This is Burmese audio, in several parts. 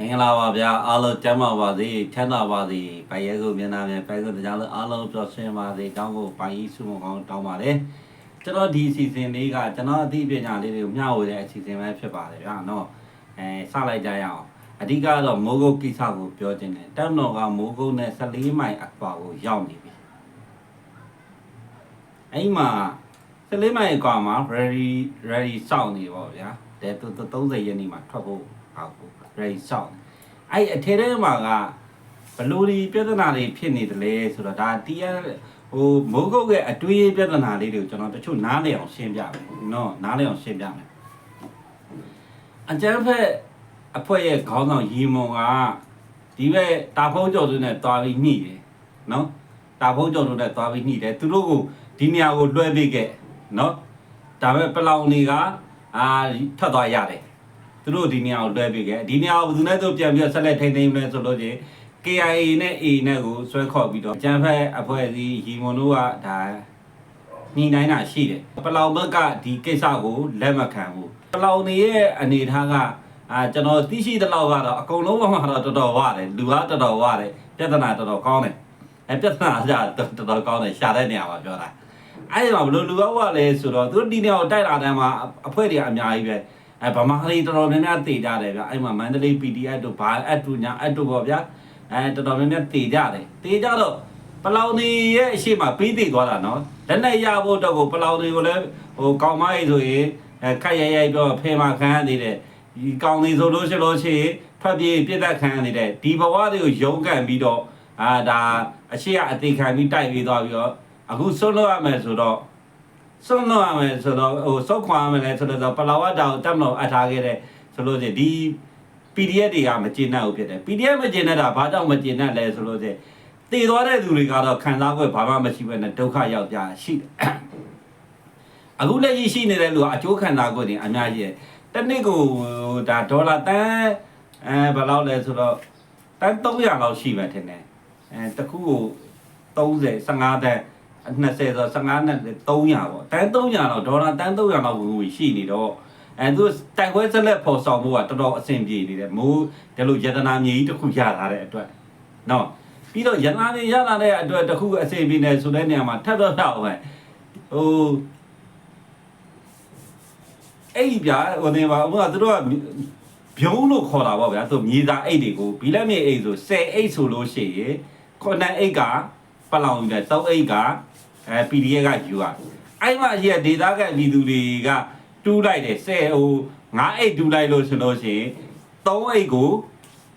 မင်္ဂလာပါဗျာအားလုံးကျမ်းမာပါစေချမ်းသာပါစေဘိုင်ရဲကိုမျက်နှာမြန်ဘိုင်ကိုတရားလို့အားလုံးပျော်ရွှင်ပါစေကောင်းကိုဘိုင်ကြီးဆုမကောင်းတောင်းပါတယ်ကျွန်တော်ဒီအစီအစဉ်လေးကကျွန်တော်အသိပညာလေးတွေကိုမျှဝေတဲ့အစီအစဉ်ပဲဖြစ်ပါတယ်ဗျာနော်အဲစလိုက်ကြရအောင်အဓိကတော့မိုးကုတ်ကိစ္စကိုပြောခြင်းတယ်တက်မတော်ကမိုးကုတ်နဲ့14မိုင်အကွာကိုရောက်နေပြီအဲ့မှာ14မိုင်အကွာမှာ ready ready စောင့်နေပါဗျာတဲ့သူ30ရက်နေ့မှာထွက်ဖို့ဟာကို ready စောင့်အဲ့အထဲထဲမှာကဘလို့ဒီပြဿနာတွေဖြစ်နေတယ်လေဆိုတော့ဒါတရားဟိုမိုးကုတ်ရဲ့အတွေးပြဿနာလေးတွေကိုကျွန်တော်တချို့နားလည်အောင်ရှင်းပြမယ်နော်နားလည်အောင်ရှင်းပြမယ်အကျန်းဖက်အဖွဲ့ရဲ့ခေါင်းဆောင်ရီမွန်ကဒီဘက်တာဖုံးကျော်သူနဲ့တွားပြီးညှိတယ်နော်တာဖုံးကျော်သူနဲ့တွားပြီးညှိတယ်သူတို့ကိုဒီနေရာကိုလွှဲပေးခဲ့နော်ဒါပေမဲ့ပလောင်တွေကအာထွက်သွားရတယ် သူတို့ဒီနေရာကိုလွှဲပေးခဲ့ဒီနေရာကိုဘယ်သူနဲ့သူပြန်ပြီးတော့ဆက်လက်ထိန်းသိမ်းမလဲဆိုလို့ချင်း KIA နဲ့ A နဲ့ကိုဆွဲခေါ်ပြီးတော့ကျန်းဖက်အဖွဲ့အစည်းရီမွန်တို့ကဒါညီနိုင်တာရှိတယ်ပလောင်ဘက်ကဒီကိစ္စကိုလက်မခံဘူးပလောင်တွေရဲ့အနေထားကအာကျွန်တော်သိရှိတဲ့လောက်ကတော့အကုန်လုံးဘာမှတော့တော်တော်ဝရတယ်လူကတော်တော်ဝရတယ်ပြဿနာတော်တော်ကောင်းတယ်အဲပြဿနာကတော်တော်ကောင်းတယ်ရှာတဲ့နေရာမှာပြောတာအဲ့ဒီမှာဘယ်လိုလူကဝလဲဆိုတော့သူတို့ဒီနေရာကိုတိုက်လာတဲ့မှာအဖွဲ့တွေအများကြီးပဲ အဲဗမာလေးတော်တော်များများတည်ကြတယ်ဗျအဲ့မှာမန္တလေး PDF တို့ဘာအတူညာအတူပေါ့ဗျာအဲတော်တော်များများတည်ကြတယ်တည်ကြတော့ပလောင်နေရဲ့အရှိမပြီးတည်သွားတာနော်လက်နဲ့ရဖို့တော့ကိုပလောင်တွေကိုလည်းဟိုကောင်းမကြီးဆိုရင်အဲခက်ရရိုက်ပြောဖေမခံရသေးတယ်ဒီကောင်းနေဆိုလို့ရှိလို့ရှိရင်ထွက်ပြေးပြစ်သက်ခံရနေတဲ့ဒီဘဝတွေကိုရုန်းကန်ပြီးတော့အာဒါအရှိအသေးခံပြီးတိုက်ပြီးသွားပြီးတော့အခုဆုံးလို့ရမယ်ဆိုတော့ ဆုံးတော့ရမယ်ဆိုတော့ဟိုစောက်ခွာရမယ်လဲဆိုတော့ပလာဝတ်တာကိုတက်မလို့အပ်ထားခဲ့တဲ့ဆိုလို့ချင်းဒီ PDF တွေကမကျေနပ်ဘူးဖြစ်တယ် PDF မကျေနပ်တာဘာကြောင့်မကျေနပ်လဲဆိုလို့ချင်းတည်သွားတဲ့သူတွေကတော့ခံစား권ဘာမှမရှိဘဲနဲ့ဒုက္ခရောက်ကြရှိတယ်အခုလက်ရှိရှိနေတဲ့လူကအကျိုးခံစား권တွေအများကြီးတယ်တစ်နှစ်ကိုဒါဒေါ်လာတန်းအဲဘယ်လောက်လဲဆိုတော့တန်း300လောက်ရှိမှထင်တယ်အဲတစ်ခုကို30 15တန်း 20ဆို15နဲ့300ပေါ့တန်း300လောက်ဒေါ်လာတန်း300လောက်ဝင်ဝင်ရှိနေတော့အဲသူတိုက်ပွဲဆက်လက်ပေါ်ဆောင်ဖို့ကတော်တော်အဆင်ပြေနေတယ်မိုးဒီလိုယတနာမြေကြီးတစ်ခုရလာတဲ့အတွက်နော်ပြီးတော့ယတနာမြေရလာတဲ့အတွက်တစ်ခုအဆင်ပြေနေဆိုတဲ့နေရာမှာထပ်တော့တော့ပဲဟိုအဲ့ဒီဗျာဟိုနေပါဥပမာသူတို့ကဗျုံလို့ခေါ်တာပေါ့ဗျာသူမြေသားအိတ်တွေကိုဘီလက်မြေအိတ်ဆို10အိတ်ဆိုလို့ရှိရင်ခုနှစ်အိတ်က ပလောင်ယူတယ်3အိတ်ကအဲ PDF ကယူရအဲ့မှာကြီးကဒေတာကပြည်သူတွေကတူးလိုက်တယ်ဆဲဟို9အိတ်တူးလိုက်လို့ဆိုလို့ရှိရင်3အိတ်ကို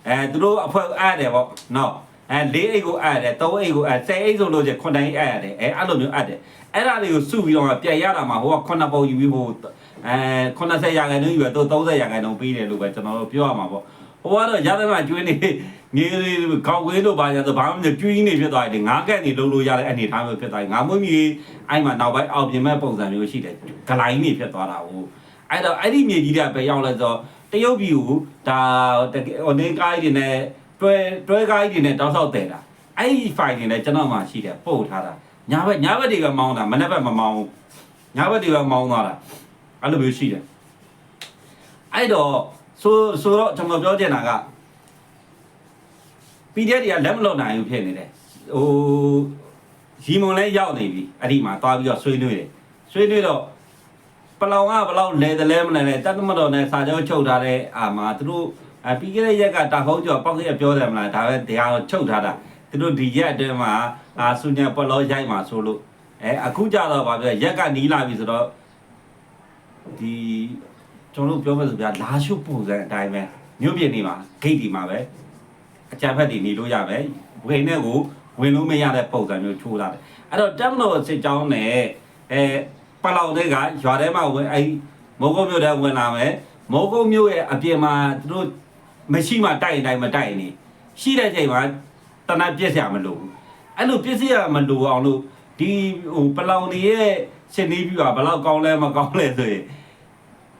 အဲသူတို့အဖွဲ့အဲ့တယ်ပေါ့နော်အဲ4အိတ်ကိုအဲ့တယ်3အိတ်ကိုအဲ့10အိတ်ဆိုလို့ရှိရင်9အိတ်အဲ့ရတယ်အဲအဲ့လိုမျိုးအဲ့တယ်အဲ့ဒါလေးကိုစုပြီးတော့ပြန်ရတာမှာဟိုက9ပုံယူပြီးဟိုအဲ80ရာခိုင်နှုန်းယူရတော့30ရာခိုင်နှုန်းပေးတယ်လို့ပဲကျွန်တော်တို့ပြောရမှာပေါ့ ဟိုကတော့ရတဲ့မှာကျွေးနေငေးကောက်ဝင်းတို့ဘာညာဆိုဘာမှမကျွေးနေဖြစ်သွားတယ်ငါးကက်နေလုံးလို့ရတဲ့အနေထားမျိုးဖြစ်သွားတယ်ငါမွေးမြေအဲ့မှာနောက်ပိုင်းအောက်ပြင်မဲ့ပုံစံမျိုးရှိတယ်ဂလိုင်းနေဖြစ်သွားတာဟိုအဲ့တော့အဲ့ဒီမြေကြီးတွေကပဲရောက်လဲဆိုတရုတ်ပြည်ကိုဒါဟိုနေကိုင်းတွေနဲ့တွဲတွဲကိုင်းတွေနဲ့တောက်ဆောက်တယ်တာအဲ့ဒီ file တွေလည်းကျွန်တော်မှရှိတယ်ပို့ထားတာညာဘက်ညာဘက်တွေကမောင်းတာမနေ့ဘက်မမောင်းညာဘက်တွေကမောင်းသွားတာအဲ့လိုမျိုးရှိတယ်အဲ့တော့ ဆိုဆိုတော့ကျွန်တော်ပြောချင်တာက PDF တွေကလက်မလွတ်နိုင်ဘူးဖြစ်နေတယ်ဟိုရီမုံလည်းရောက်နေပြီအဲ့ဒီမှာသွားပြီးတော့ဆွေးနွေးတယ်ဆွေးနွေးတော့ပလောင်ကဘလောက်လဲတယ်လဲမလဲလဲတတ်မတော်နဲ့စာချုပ်ချုပ်ထားတဲ့အာမှာသူတို့အပြီးခဲ့တဲ့ရက်ကတာဖုံးကျော်ပောက်ခဲ့ပြောတယ်မလားဒါပဲတရားချုပ်ထားတာသူတို့ဒီရက်အတွင်းမှာအာဆုညာပလောရိုက်မှာဆိုလို့အဲအခုကြတော့ဗာပြောရက်ကနီးလာပြီဆိုတော့ဒီ ကျွန်တော်တို့ပြောမယ်ဆိုပြလာရှုပ်ပုံစံအတိုင်းပဲမြို့ပြည်နေမှာဂိတ်ဒီမှာပဲအကြမ်းဖက်တွေနေလို့ရမယ်ဝင်နဲ့ကိုဝင်လို့မရတဲ့ပုံစံမျိုးချိုးလာတယ်အဲ့တော့တက်မလို့စစ်ကြောင်းနဲ့အဲပလောက်တွေကရွာထဲမှာဝင်အဲမောကုတ်မြို့ထဲဝင်လာမယ်မောကုတ်မြို့ရဲ့အပြင်မှာသူတို့မရှိမှတိုက်ရင်တိုက်မတိုက်ရင်နေရှိတဲ့ချိန်မှာတနတ်ပြည့်စရာမလိုဘူးအဲ့လိုပြည့်စရာမလိုအောင်လို့ဒီဟိုပလောင်တွေရဲ့ရှင်နေပြကဘယ်လောက်ကောင်းလဲမကောင်းလဲဆိုရင်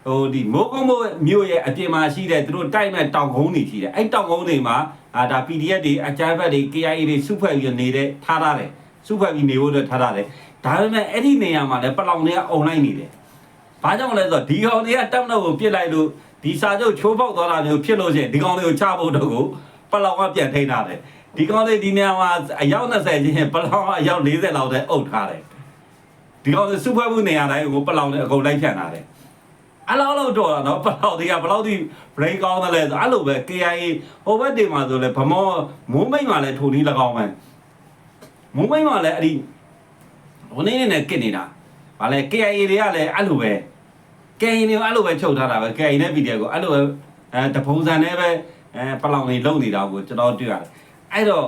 ဟိုဒီမိုးကုန်းမိုးမြို့ရဲ့အပြင်မှာရှိတဲ့သူတို့တိုက်မဲ့တောင်ကုန်းတွေရှိတယ်အဲ့တောင်ကုန်းတွေမှာအာဒါ PDF တွေအကြမ်းဖက်တွေ KIA တွေစုဖွဲ့ပြီးနေတဲ့ထားထားတယ်စုဖွဲ့ပြီးနေဖို့အတွက်ထားထားတယ်ဒါပေမဲ့အဲ့ဒီနေရာမှာလည်းပလောင်တွေကအုံလိုက်နေတယ်ဘာကြောင့်လဲဆိုတော့ဒီကောင်တွေကတက်မလို့ကိုပြစ်လိုက်လို့ဒီစာချုပ်ချိုးပေါက်သွားတာမျိုးဖြစ်လို့ရှိရင်ဒီကောင်လေးကိုချဖို့တော့ကိုပလောင်ကပြန်ထိန်းထားတယ်ဒီကောင်လေးဒီနေရာမှာအယောက်20ချင်းပလောင်ကအယောက်40လောက်တည်းအုပ်ထားတယ်ဒီကောင်လေးစုဖွဲ့မှုနေရာတိုင်းကိုပလောင်နဲ့အကုန်လိုက်ဖြန့်ထားတယ် အဲ့လောက်လောက်တော့တာနော်ပလောင်တွေကဘယ်လောက်ထိ break ကောင်းတယ်လဲဆိုအဲ့လိုပဲ KIA ဟိုဘက်တင်မှာဆိုလဲဗမောမိုးမိတ်မှာလဲထိုနည်း၎င်းပဲမိုးမိတ်မှာလဲအဲ့ဒီဟိုနေ့နေ့နဲ့ကစ်နေတာဗာလဲ KIA တွေကလည်းအဲ့လိုပဲ KIA တွေအဲ့လိုပဲချုပ်ထားတာပဲ KIA နဲ့ PDF ကိုအဲ့လိုပဲအဲတပုံစံနဲ့ပဲအဲပလောင်တွေလုံနေတာကိုကျွန်တော်တွေ့ရတယ်အဲ့တော့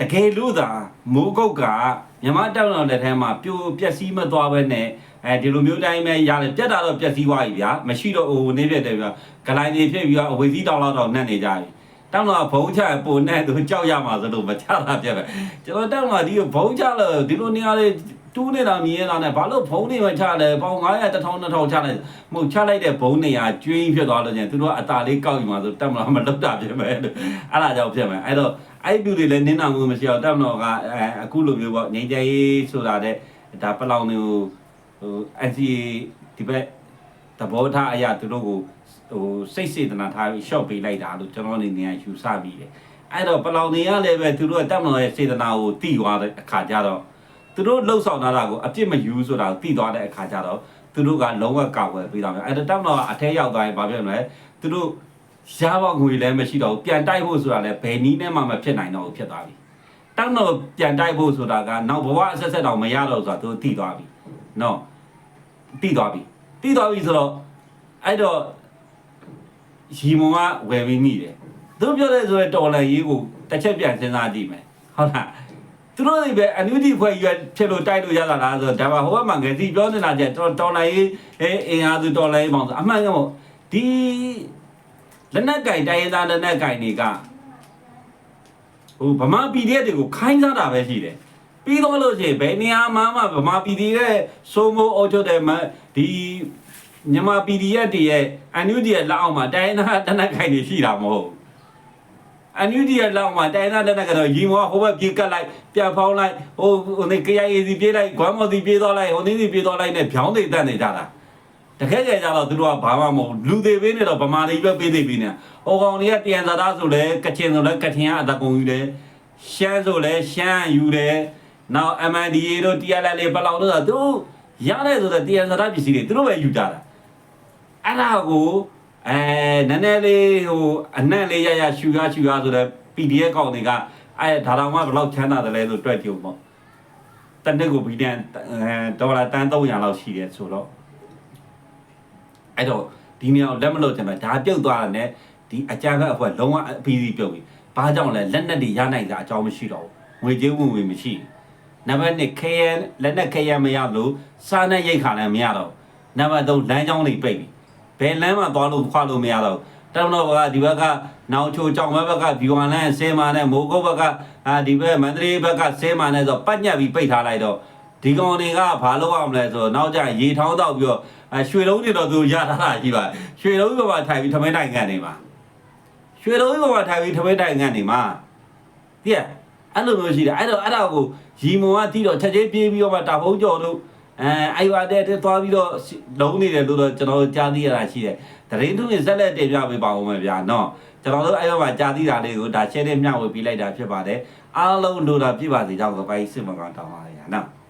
တကယ်လို့သာမိုးကုတ်ကမြမတောက်တော်တဲ့ထဲမှာပြိုပျက်စီးမသွားပဲနဲ့ အဲဒီလိုမျိုးတိုင်းပဲရတယ်ပြက်တာတော့ပျက်စီးသွားပြီဗျာမရှိတော့ဟိုနေပြက်တယ်ဗျာဂလိုင်းတွေဖြစ်ပြီးတော့အဝေစီးတောင်လောက်တော့နှက်နေကြပြီတောင်းတော့ဘုံချပုံနဲ့သူကြောက်ရမှာဆိုလို့မချတာပြက်ပဲကျွန်တော်တောင်းတော့ဒီဘုံချလို့ဒီလိုနေရာလေးတူးနေတာမြင်ရတာနဲ့ဘာလို့ဘုံတွေမချလဲပေါင်900 1000 2000ချလိုက်မဟုတ်ချလိုက်တဲ့ဘုံနေရာကျွင်းဖြစ်သွားလို့ချင်းသူတို့ကအตาလေးကောက်ယူမှာဆိုတက်မလားမလွတ်တာဖြစ်မယ်လို့အဲ့ဒါကြောင့်ဖြစ်မယ်အဲ့တော့အဲ့ဒီလူတွေလည်းနင်းနာမှုမရှိအောင်တက်မလို့ကအဲအခုလိုမျိုးပေါ့ငိမ့်ကြရေးဆိုတာတဲ့ဒါပလောင်တွေကို ဟို NCA ဒီဘက်သဘောထားအရာသူတို့ကိုဟိုစိတ်စေတနာထားပြီး short ပေးလိုက်တာလို့ကျွန်တော်အနေနဲ့ယူဆပြီးတယ်အဲ့တော့ပလောင်တွေကလည်းပဲသူတို့ကတက်မလို့ရဲ့စေတနာကိုတီးသွားတဲ့အခါကျတော့သူတို့လှုပ်ဆောင်လာတာကိုအပြစ်မယူဆိုတာကိုသိသွားတဲ့အခါကျတော့သူတို့ကလုံးဝကောက်ွယ်ပေးတာမျိုးအဲ့ဒါတောင်းတော့အထက်ရောက်သွားရင်ဘာဖြစ်မလဲသူတို့ရပါငွေလည်းမရှိတော့ဘူးပြန်တိုက်ဖို့ဆိုတာလည်းဘယ်နည်းနဲ့မှမဖြစ်နိုင်တော့ဘူးဖြစ်သွားပြီတောင်းတော့ပြန်တိုက်ဖို့ဆိုတာကနောက်ဘဝအဆက်ဆက်တော့မရတော့ဆိုတာသူတို့သိသွားပြီနော် သိသွားပြီသိသွားပြီဆိုတော့အဲ့တော့ရီမုံကဝယ်ပြီးမိတယ်သူပြောတဲ့ဆိုရတော်လန်ရေးကိုတစ်ချက်ပြန်စဉ်းစားကြည့်မယ်ဟုတ်လားသူတို့တွေပဲအန်ယူဒီဖွဲ့ရွက်ဖြစ်လို့တိုက်လို့ရတာလားဆိုတော့ဒါမှဟိုဘက်မှာငယ်စီပြောနေတာကျတော်တော်လိုက်အဲအင်အားသူတော်လိုက်ပေါင်းဆိုအမှန်ကမို့ဒီလက်နက်ကင်တိုင်းရင်းသားလက်နက်ကင်တွေကဟိုဗမာပြည်တဲ့တွေကိုခိုင်းစားတာပဲရှိတယ် ပြီးတော့လို့ရှိရင်ဘယ်နေရာမှာမှဗမာပြည်တဲ့စိုးမိုးအုပ်ချုပ်တဲ့မဒီမြန်မာပြည်ရဲ့တည်းရဲ့အန်ယူဒီရဲ့လက်အောက်မှာတိုင်းရင်းသားလက်နက်ကင်တွေရှိတာမဟုတ်ဘူးအန်ယူဒီရဲ့လောက်မှာတိုင်းသားလက်နက်ကတော့ရီမောဟိုဘက်ပြေးကတ်လိုက်ပြန်ဖောင်းလိုက်ဟိုဟိုနေ KIA စီပြေးလိုက်ဂွမ်မော်စီပြေးသွားလိုက်ဟိုနေစီပြေးသွားလိုက်နဲ့ဖြောင်းတွေတက်နေကြတာတကယ်ကြကြတော့သူတို့ကဘာမှမဟုတ်လူတွေပေးနေတော့ဗမာတွေပဲပေးသေးပြီနဲ့ဟိုကောင်တွေကတန်သာသားဆိုလဲကချင်ဆိုလဲကချင်ကအတကုံယူတယ်ရှမ်းဆိုလဲရှမ်းယူတယ် နောက် MNDA တို့ TLL လေးပလောက်တို့ဆိုသူတို့ရတဲ့ဆိုတဲ့တန်သာသားပစ္စည်းတွေသူတို့ပဲယူကြတာအဲ့ဒါကိုအဲနည်းနည်းလေးဟိုအနက်လေးရရရှူရရှူရဆိုတော့ PDF ကောင်တွေကအဲဒါတောင်မှဘယ်လောက်ချမ်းသာတယ်လဲဆိုတွက်ကြည့်ပေါ့တနေ့ကိုဘီတန်အဲဒေါ်လာတန်300လောက်ရှိတယ်ဆိုတော့အဲ့တော့ဒီနေရာကိုလက်မလို့ချင်မယ်ဒါပြုတ်သွားတယ်နဲ့ဒီအကြမ်းဖက်အဖွဲ့လုံးဝအပီးစီပြုတ်ပြီဘာကြောင့်လဲလက်နက်တွေရနိုင်တာအကြောင်းမရှိတော့ဘူးငွေကြေးဝင်ဝင်မရှိ နံပါတ်1 KN လက်နက် KN မရလို့စားနဲ့ရိတ်ခါလည်းမရတော့နံပါတ်3လမ်းကြောင်းတွေပိတ်ပြီဘယ်လမ်းမှာသွားလို့ခွာလို့မရတော့တောင်းတော့ကဒီဘက်ကနောင်ချိုကြောင်ဘက်ကဘီဝမ်လန်းဆဲမာနဲ့မိုးကုတ်ဘက်ကအာဒီဘက်မန္တလေးဘက်ကဆဲမာနဲ့ဆိုပတ်ညက်ပြီးပိတ်ထားလိုက်တော့ဒီကောင်တွေကဘာလုပ်အောင်လဲဆိုတော့နောက်ကျရေထောင်းတော့ပြီးတော့ရွှေလုံးတွေတော့သူရထားတာရှိပါရွှေလုံးဘက်ကထိုင်ပြီးထမင်းတိုင်ငံနေမှာရွှေလုံးဘက်ကထိုင်ပြီးထမင်းတိုင်ငံနေမှာတည့်အဲ့လိုမျိုးရှိတယ်အဲ့တော့အဲ့ဒါကို ရီမုံကတီးတော့ချက်ချင်းပြေးပြီးတော့မှတာဖုံးကြော်တို့အဲအိုင်ဝါတဲ့တဲ့သွားပြီးတော့လုံးနေတယ်လို့တော့ကျွန်တော်ကြားသိရတာရှိတယ်။တရင်သူတွေဇက်လက်တင်ပြပေးပါဦးမယ်ဗျာနော်။ကျွန်တော်တို့အဲ့ဘက်မှာကြားသိတာလေးကိုဒါရှင်းတဲ့မျှဝေပေးလိုက်တာဖြစ်ပါတယ်။အားလုံးလိုတာပြပါစေကြောင်းကပိုင်းစစ်မကောင်တောင်းပါရနော်။